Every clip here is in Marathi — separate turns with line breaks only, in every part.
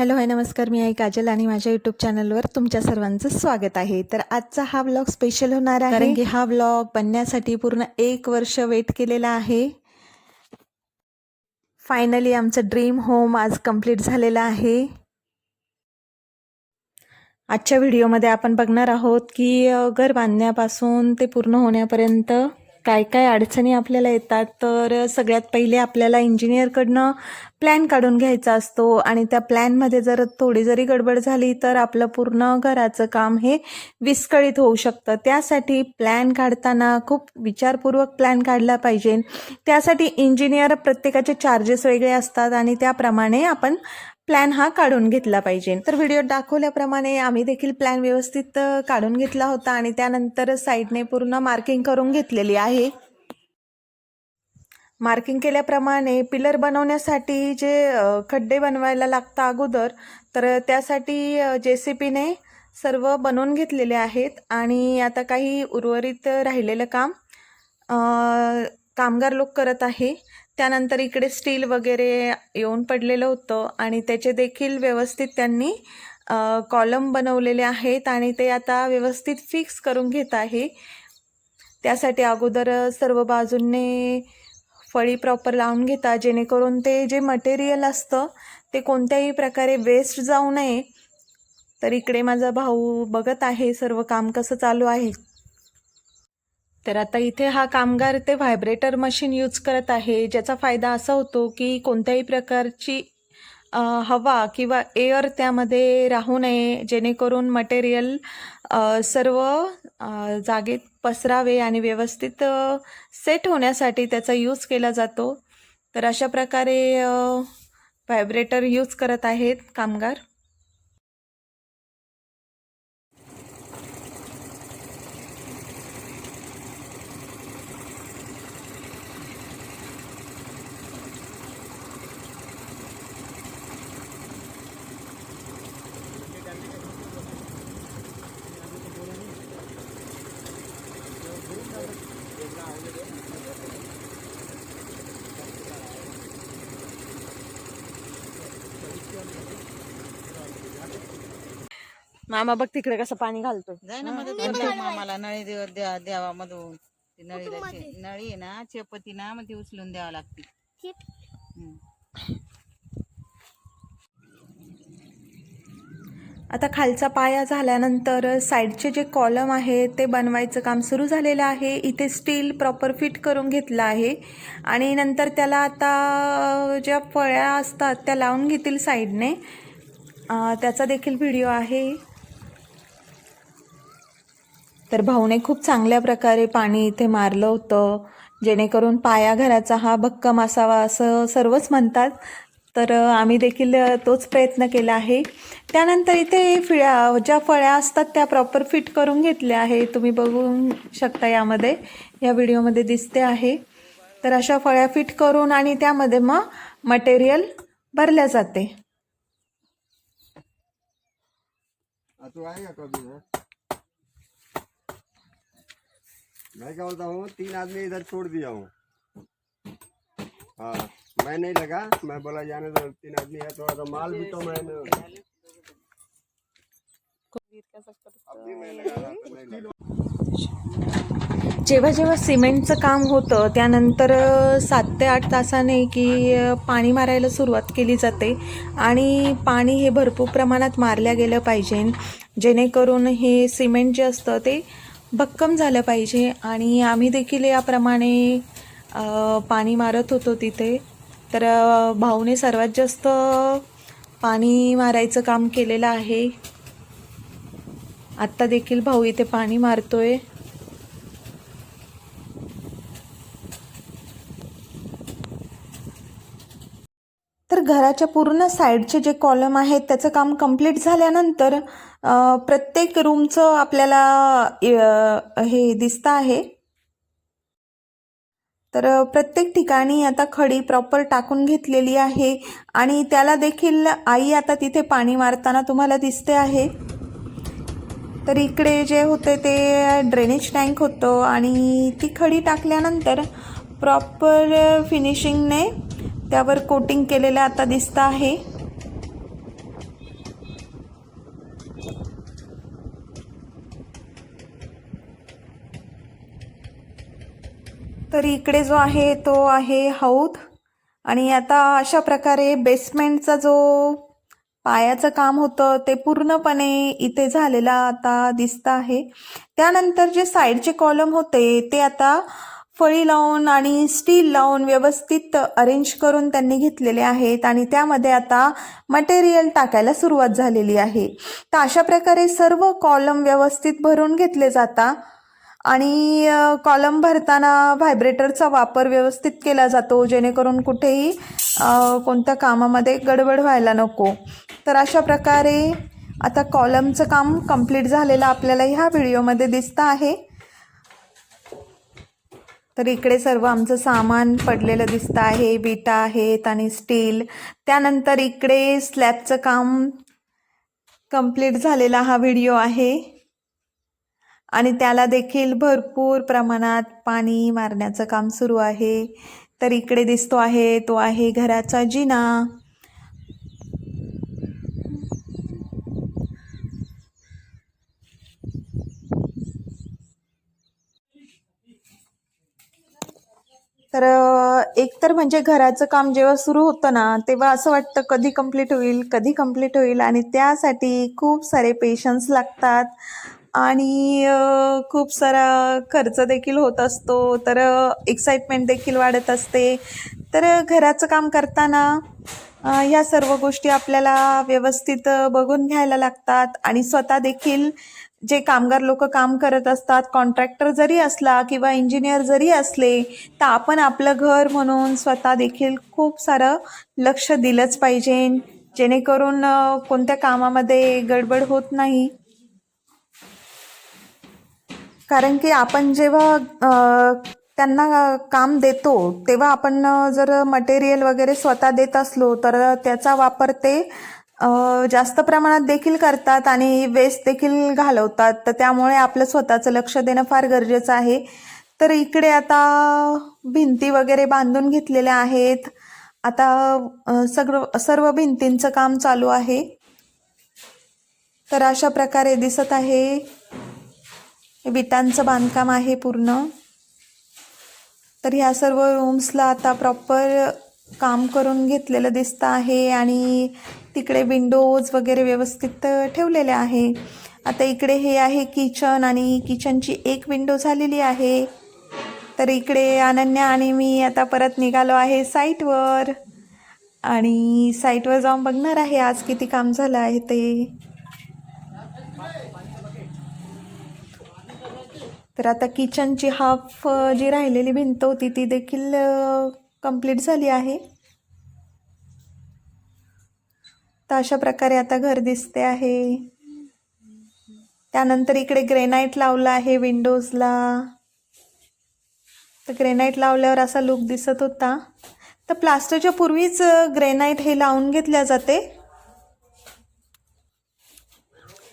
हॅलो हाय नमस्कार. मी आहे काजल आणि माझ्या यूट्यूब चॅनलवर तुमच्या सर्वांचं स्वागत आहे. तर आजचा हा व्लॉग स्पेशल होणार आहे. कारण की हा व्लॉग बनण्यासाठी पूर्ण एक वर्ष वेट केलेला आहे. फायनली आमचं ड्रीम होम आज कंप्लीट झालेलं आहे. आजच्या व्हिडिओमध्ये आपण बघणार आहोत की घर बांधण्यापासून ते पूर्ण होण्यापर्यंत काय काय अडचणी आपल्याला येतात तर सगळ्यात पहिले आपल्याला इंजिनियरकडनं प्लॅन काढून घ्यायचा असतो. आणि त्या प्लॅनमध्ये जर थोडी जरी गडबड झाली तर आपलं पूर्ण घराचं काम हे विस्कळीत होऊ शकतं. त्यासाठी प्लॅन काढताना खूप विचारपूर्वक प्लॅन काढला पाहिजे. त्यासाठी इंजिनियर प्रत्येकाचे चार्जेस वेगळे असतात आणि त्याप्रमाणे आपण प्लॅन हा काढून घेतला पाहिजे. तर व्हिडिओ दाखवल्याप्रमाणे आम्ही देखील प्लॅन व्यवस्थित काढून घेतला होता आणि त्यानंतर साईडने पूर्ण मार्किंग करून घेतलेली आहे. मार्किंग केल्याप्रमाणे पिलर बनवण्यासाठी जे खड्डे बनवायला लागतं अगोदर तर त्यासाठी जे सी पीने सर्व बनवून घेतलेले आहेत आणि आता काही उर्वरित राहिलेलं काम कामगार लोक करत आहे. त्यानंतर इकडे स्टील वगैरे येऊन पडलेलं होतं आणि त्याचे देखील व्यवस्थित त्यांनी कॉलम बनवलेले आहेत आणि ते आता व्यवस्थित फिक्स करून घेत आहे. त्यासाठी अगोदर सर्व बाजूंनी फळी प्रॉपर लावून घेतात जेणेकरून ते जे मटेरियल असतं ते कोणत्याही प्रकारे वेस्ट जाऊ नये. तर इकडे माझा भाऊ बघत आहे सर्व काम कसं चालू आहे. तर आता इथे हा कामगार ते व्हायब्रेटर मशीन यूज करत आहे. ज्याचा फायदा असा होतो की कोणत्याही प्रकारची हवा किंवा एअर त्यामध्ये राहू नये जेणेकरून मटेरियल सर्व जागेत पसरावे आणि व्यवस्थित सेट होण्यासाठी त्याचा यूज केला जातो. तर अशा प्रकारे व्हायब्रेटर यूज करत आहेत कामगार. मामा बघ तिकडे कसं पाणी घालतोय.
जाय ना मदत करतो मामाला. नळी देव द्या द्यावा मधून ती नळीला चे- नळी आहे ना चेपती ना मग ती उचलून द्यावा लागते. हम्म.
आता खालचा पाया झाल्यानंतर साईडचे जे कॉलम आहे ते बनवायचं काम सुरू झालेलं आहे. इथे स्टील प्रॉपर फिट करून घेतलं आहे. आणि नंतर त्याला आता ज्या फळ्या असतात त्या लावून घेतील साईडने अं, त्याचा देखील व्हिडिओ आहे. तर भाऊने खूप चांगल्या प्रकारे पाणी इथे मारलं होतं. जेणेकरून पाया घराचा हा भक्कम असावा असं सर्वच म्हणतात. तर आम्ही देखील तोच प्रयत्न केला आहे. त्यानंतर इथे फिळ्या ज्या फळ्या असतात त्या प्रॉपर फिट करून घेतल्या आहे तुम्ही बघू शकता यामध्ये. या व्हिडिओमध्ये दिसते आहे. तर अशा फळ्या फिट करून आणि त्यामध्ये मग मटेरियल भरल्या जाते
हाँ, तो आएगा कभी वो मैं क्या बोलता हूँ तीन आदमी इधर छोड़ दिया हूँ। हाँ मैं नहीं लगा मैं बोला जाने दो तीन आदमी है थोड़ा सा माल भी तो मैंने
जेव्हा जेव्हा सिमेंटचं काम होतं त्यानंतर सात ते आठ तासाने की पाणी मारायला सुरुवात केली जाते. आणि पाणी हे भरपूर प्रमाणात मारल्या गेलं पाहिजे जेणेकरून हे सिमेंट जे असतं ते भक्कम झालं पाहिजे आणि आम्ही देखील याप्रमाणे पाणी मारत होतो तिथे. तर भाऊने सर्वात जास्त पाणी मारायचं काम केलेलं आहे. आत्ता देखील भाऊ इथे पाणी मारतो आहे तर घराच्या पूर्ण साईडचे जे कॉलम आहेत त्याचं काम कंप्लीट झाल्यानंतर प्रत्येक रूमचं आपल्याला हे दिसतं आहे. तर प्रत्येक ठिकाणी आता खडी प्रॉपर टाकून घेतलेली आहे आणि त्याला देखील आई आता तिथे पाणी मारताना तुम्हाला दिसते आहे. तर इकडे जे होते ते ड्रेनेज टँक होतं आणि ती खडी टाकल्यानंतर प्रॉपर फिनिशिंगने त्यावर कोटिंग केलेलं आता दिसतं आहे. तर इकडे जो आहे तो आहे हौद. आणि आता अशा प्रकारे बेसमेंटचा जो पायाचं काम होतं ते पूर्णपणे इथे झालेला आता दिसतं आहे. त्यानंतर जे साईडचे कॉलम होते ते आता फळी लावून आणि स्टील लावून व्यवस्थित अरेंज करून त्यांनी घेतलेले आहेत आणि त्यामध्ये आता मटेरियल टाकायला सुरुवात झालेली आहे. तर अशा प्रकारे सर्व कॉलम व्यवस्थित भरून घेतले जातात आणि कॉलम भरताना व्हायब्रेटरचा वापर व्यवस्थित केला जातो जेणेकरून कुठेही कोणत्या कामामध्ये गडबड व्हायला नको. तर अशा प्रकारे आता कॉलमचं काम कंप्लीट झालेलं आपल्याला ह्या व्हिडिओमध्ये दिसतं आहे. तर इकडे सर्व आमचं सामान पडलेलं दिसतं आहे विटा आहेत आणि स्टील. त्यानंतर इकडे स्लॅबचं काम कंप्लीट झालेला हा व्हिडिओ आहे. आणि त्याला देखील भरपूर प्रमाणात पाणी मारण्याचं काम सुरू आहे. तर इकडे दिसतो आहे तो आहे घराचा जिना. तर एकतर म्हणजे घराचं काम जेव्हा सुरू होतं ना तेव्हा असं वाटतं कधी कंप्लीट होईल कधी कंप्लीट होईल आणि त्यासाठी खूप सारे पेशन्स लागतात. आणि खूप सारा खर्च देखील होत असतो. तर एक्साइटमेंट देखील वाढत असते. तर घराचं काम करताना ह्या सर्व गोष्टी आपल्याला व्यवस्थित बघून घ्यायला लागतात. आणि स्वतः देखील जे कामगार लोक काम करत असतात कॉन्ट्रॅक्टर जरी असला किंवा इंजिनियर जरी असले तर आपण आपलं घर म्हणून स्वतः देखील खूप सारं लक्ष दिलंच पाहिजे जेणेकरून कोणत्या कामामध्ये गडबड होत नाही. कारण की आपण जेव्हा त्यांना काम देतो तेव्हा आपण जर मटेरियल वगैरे स्वतः देत असलो तर त्याचा वापर ते जास्त प्रमाणात देखील करतात आणि वेस्ट देखील घालवतात. तर त्यामुळे आपलं स्वतःचं लक्ष देणं फार गरजेचं आहे. तर इकडे आता भिंती वगैरे बांधून घेतलेल्या आहेत. आता सगळं सर्व भिंतींचं काम चालू आहे. तर अशा प्रकारे दिसत आहे. विटांचं बांधकाम आहे पूर्ण. तर ह्या सर्व रूम्सला आता प्रॉपर काम करून घेतलेलं दिसतं आहे आणि तिकडे विंडोज वगैरे व्यवस्थित ठेवलेले आहे. आता इकडे हे आहे किचन आणि किचनची एक विंडो झालेली आहे. तर इकडे अनन्या आणि मी आता परत निघालो आहे साईटवर आणि साईटवर जाऊन बघणार आहे आज किती काम झालं आहे ते. तर आता किचनची हाफ जी राहिलेली भिंत होती ती देखील कंप्लीट झाली आहे. तर अशा प्रकारे आता घर दिसते आहे. त्यानंतर इकडे ग्रेनाईट लावलं आहे विंडोजला तर ग्रेनाईट लावल्यावर असा लुक दिसत होता. तर प्लास्टरच्या पूर्वीच ग्रेनाईट हे लावून घेतल्या जाते.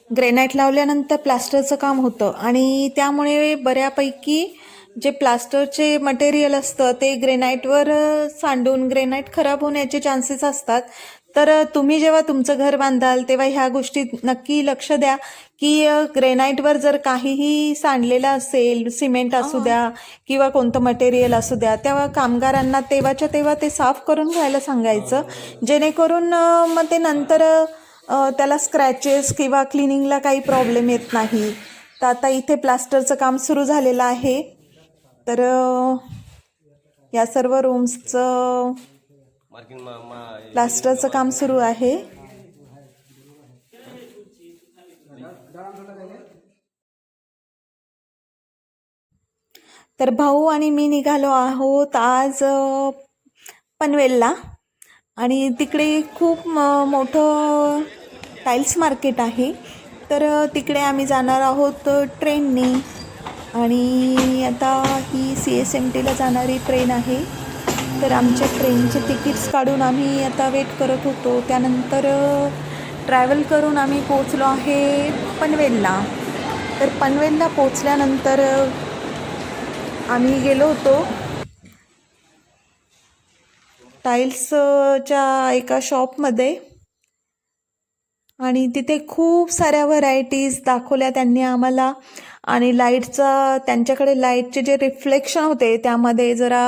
ग्रेनाईट लावल्यानंतर प्लास्टरचं काम होतं आणि त्यामुळे बऱ्यापैकी जे प्लास्टरचे मटेरियल असतं ते ग्रेनाईटवर सांडून ग्रेनाईट खराब होण्याचे चान्सेस असतात. तर तुम्ही जेव्हा तुमचं घर बांधाल तेव्हा ह्या गोष्टी नक्की लक्ष द्या की ग्रेनाईटवर जर काहीही सांडलेलं असेल सिमेंट असू द्या किंवा कोणतं मटेरियल असू द्या तेव्हा कामगारांना तेव्हाच्या तेव्हा ते साफ करून घ्यायला सांगायचं. जेणेकरून मग ते नंतर त्याला स्क्रॅचेस किंवा क्लिनिंगला काही प्रॉब्लेम येत नाही. तर आता इथे प्लास्टरचं काम सुरू झालेलं आहे. तर या सर्व रूम्सचं प्लास्टरचं काम सुरू आहे. तर भाऊ आणि मी निघालो आहोत आज पनवेलला. आणि तिकडे खूप मोठं टाईल्स मार्केट आहे. तर तिकडे आम्ही जाणार आहोत ट्रेनने. आणि आता ही सी एस एम टीला जाणारी ट्रेन आहे. तर आमच्या ट्रेनचे तिकीट्स काढून आम्ही आता वेट करत होतो. त्यानंतर ट्रॅव्हल करून आम्ही पोचलो आहे पनवेलला. तर पनवेलला पोचल्यानंतर आम्ही गेलो होतो. टाईल्सच्या एका शॉपमध्ये आणि तिथे खूप साऱ्या व्हरायटीज दाखवल्या त्यांनी आम्हाला. आणि लाईटचा त्यांच्याकडे लाईटचे जे रिफ्लेक्शन होते त्यामध्ये जरा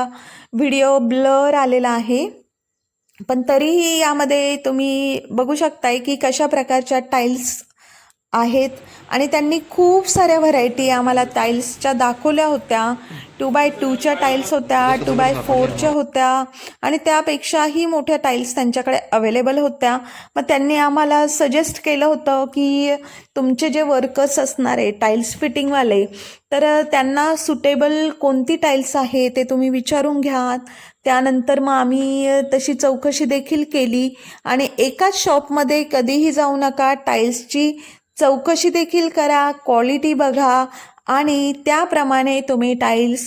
व्हिडिओ ब्लर आलेला आहे. पण तरीही यामध्ये तुम्ही बघू शकताय की कशा प्रकारच्या टाईल्स आहेत. आणि त्यांनी खूप साऱ्या व्हरायटी आम्हाला टाईल्सच्या दाखवल्या होत्या. टू बाय टूच्या टाईल्स होत्या टू बाय फोरच्या होत्या. आणि त्यापेक्षाही मोठ्या टाईल्स त्यांच्याकडे अवेलेबल होत्या. मग त्यांनी आम्हाला सजेस्ट केलं होतं की तुमचे जे वर्कर्स असणारे टाईल्स फिटिंगवाले तर त्यांना सुटेबल कोणती टाईल्स आहे ते तुम्ही विचारून घ्या त्यानंतर मग आम्ही तशी चौकशी देखील केली. आणि एकाच शॉपमध्ये कधीही जाऊ नका टाईल्सची चौकशी देखील करा क्वालिटी बघा आणि त्याप्रमाणे तुम्ही टाईल्स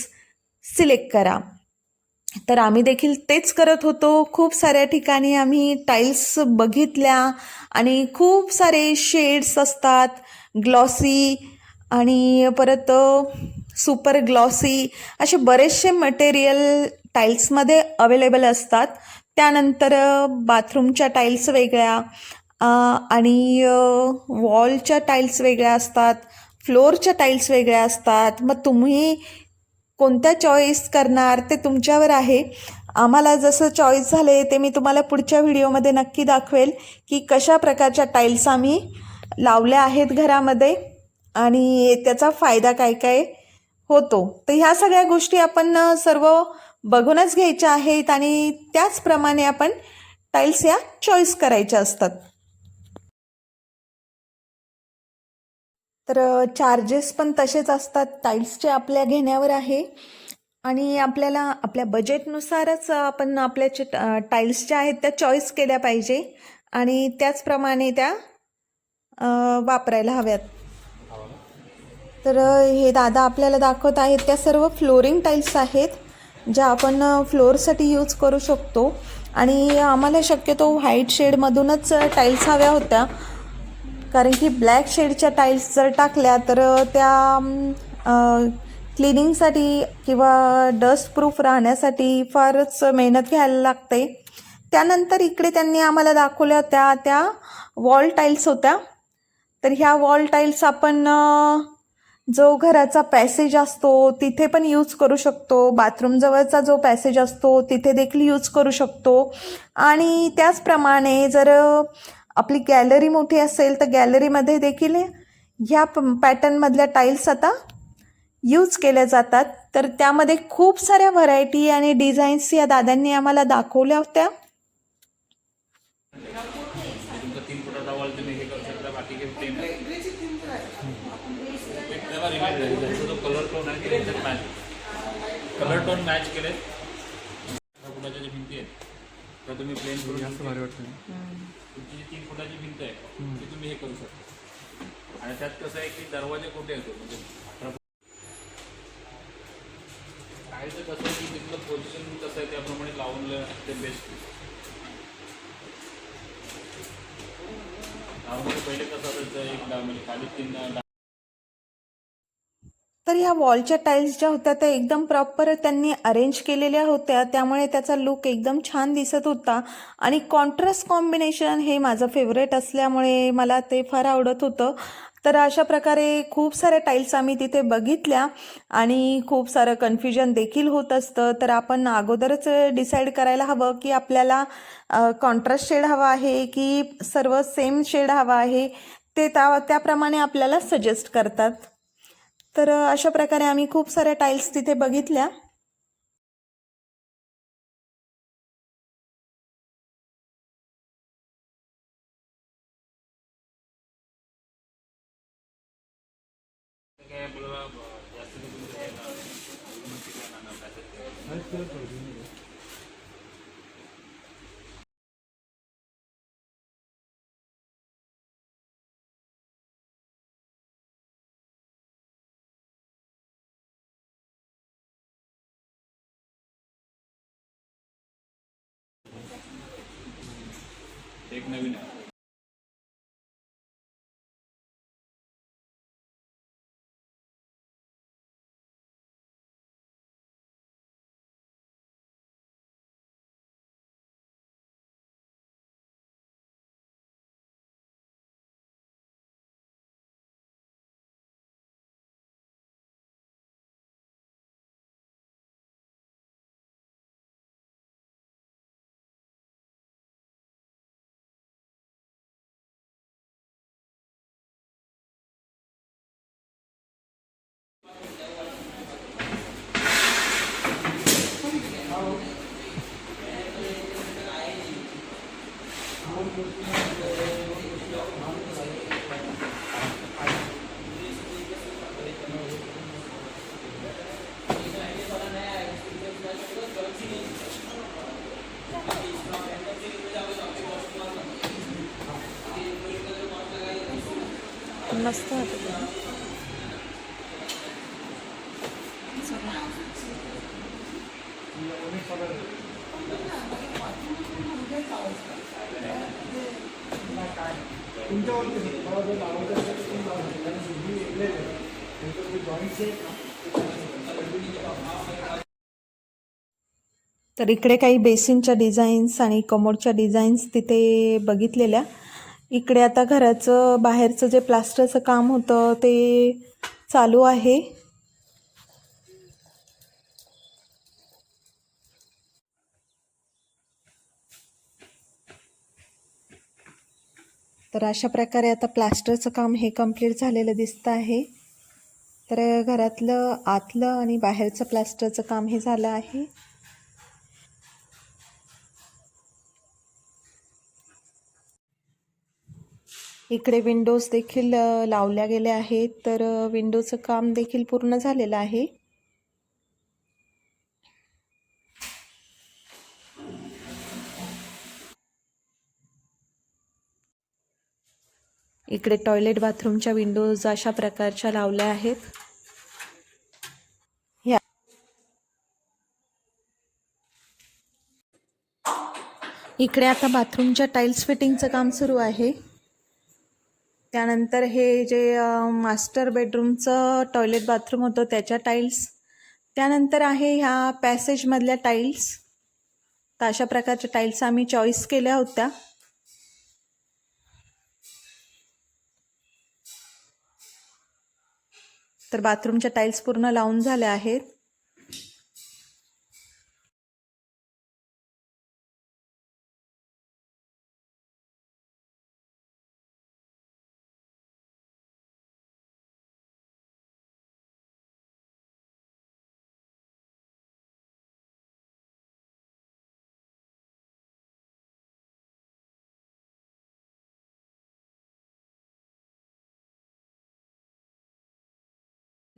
सिलेक्ट करा. तर आम्ही देखील तेच करत होतो. खूप साऱ्या ठिकाणी आम्ही टाईल्स बघितल्या आणि खूप सारे शेड्स असतात. ग्लॉसी आणि परत सुपर ग्लॉसी असे बरेचसे मटेरियल टाईल्समध्ये अवेलेबल असतात. त्यानंतर बाथरूमच्या टाईल्स वेगळ्या. आणि वॉलच्या टाईल्स वेगळ्या असतात फ्लोअरच्या टाईल्स वेगळ्या असतात. मग तुम्ही कोणत्या चॉईस करणार ते तुमच्यावर आहे. आम्हाला जसं चॉईस झाले ते मी तुम्हाला पुढच्या व्हिडिओमध्ये नक्की दाखवेल की कशा प्रकारच्या टाईल्स आम्ही लावल्या आहेत घरामध्ये आणि त्याचा फायदा काय काय होतो. तर ह्या सगळ्या गोष्टी आपण सर्व बघूनच घ्यायच्या आहेत आणि त्याचप्रमाणे आपण टाईल्स या चॉईस करायच्या असतात. तर चार्जेस पण तसेच असतात. टाईल्सचे आपल्या घेण्यावर आहे आणि आपल्याला आपल्या बजेटनुसारच आपण आपल्या जे टाईल्स ज्या आहेत त्या चॉईस केल्या पाहिजे आणि त्याचप्रमाणे त्या वापरायला हव्यात. तर हे दादा आपल्याला दाखवत आहेत त्या सर्व फ्लोरिंग टाईल्स आहेत ज्या आपण फ्लोअरसाठी यूज करू शकतो. आणि आम्हाला शक्यतो व्हाईट शेडमधूनच टाईल्स हव्या होत्या. कारण की ब्लॅक शेडच्या टाईल्स जर टाकल्या तर त्या क्लिनिंगसाठी किंवा डस्ट प्रूफ राहण्यासाठी फारच मेहनत घ्यायला लागते. त्यानंतर इकडे त्यांनी आम्हाला दाखवल्या होत्या त्या वॉल टाईल्स होत्या. तर ह्या वॉल टाईल्स आपण जो घराचा पॅसेज असतो तिथे पण यूज करू शकतो. बाथरूमजवळचा जो पॅसेज असतो तिथे देखील यूज करू शकतो. आणि त्याचप्रमाणे जर आपली गॅलरी मोठी असेल तर गॅलरीमध्ये देखील ह्या पॅटर्नमधल्या टाईल्स आता यूज केल्या जातात. तर त्यामध्ये खूप साऱ्या व्हरायटी आणि डिझाईन्स या दादांनी आम्हाला दाखवल्या होत्या.
कलर टोन मॅच केले अठरा फुटाच्या ज्या भिंती आहेत त्या तुम्ही प्लेन करून जास्त भारी वाटतं तुमची जी तीन फुटाची भिंत आहे ती तुम्ही हे करू शकता. आणि त्यात कसं आहे की दरवाजे कुठे येतो म्हणजे अठरा कायचं कसं आहे की तिथलं पोझिशन कसं आहे त्याप्रमाणे लावून ते बेस्ट नॉर्मली पहिले कसं असायचं एक डा- म्हणजे खाली तीन
तर ह्या वॉलच्या टाईल्स ज्या होत्या त्या एकदम प्रॉपर त्यांनी अरेंज केलेल्या होत्या. त्यामुळे त्याचा लुक एकदम छान दिसत होता. आणि कॉन्ट्रास्ट कॉम्बिनेशन हे माझं फेवरेट असल्यामुळे मला ते फार आवडत होतं. तर अशा प्रकारे खूप साऱ्या टाईल्स आम्ही तिथे बघितल्या आणि खूप सारं कन्फ्युजन देखील होत असतं. तर आपण अगोदरच डिसाईड करायला हवं की आपल्याला कॉन्ट्रास्ट शेड हवा आहे की सर्व सेम शेड हवा आहे ते त्या त्याप्रमाणे आपल्याला सजेस्ट करतात. तर अशा प्रकारे आम्ही खूप साऱ्या टाईल्स तिथे बघितल्या.
एक नवीन आहे
मस्त वाटत आहे. तर इकडे काही बेसिनच्या डिझाईन्स आणि कमोडच्या डिझाईन्स तिथे बघितलेल्या. इकडे आता घराचं बाहेरचं जे प्लास्टरचं काम होतं ते चालू आहे. तर अशा प्रकारे आता प्लास्टरचं काम हे कंप्लीट झालेलं दिसतं आहे. तर घरातलं आतलं आणि बाहेरचं प्लास्टरचं काम हे झालं आहे. इकडे विंडोज देखील लावल्या गेल्या आहेत. तर विंडोचं काम देखील पूर्ण झालेलं आहे. इकडे टॉयलेट बाथरूमच्या विंडोज अशा प्रकारच्या लावल्या आहेत. इकडे आता बाथरूमच्या टाईल्स फिटिंगचं काम सुरू आहे. त्यानंतर हे जे मास्टर बेडरूमचं टॉयलेट बाथरूम होतं त्याच्या टाईल्स त्यानंतर आहे ह्या पॅसेजमधल्या टाईल्स तर अशा प्रकारच्या टाईल्स आम्ही चॉईस केल्या होत्या. तर बाथरूमच्या टाईल्स पूर्ण लावून झाल्या आहेत.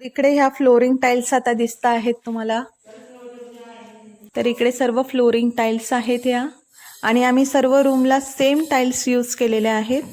इकडे ह्या फ्लोरिंग टाईल्स आता दिसत आहेत तुम्हाला. तर इकडे सर्व फ्लोरिंग टाईल्स आहेत ह्या. आणि आम्ही सर्व रूमला सेम टाईल्स यूज केलेल्या आहेत.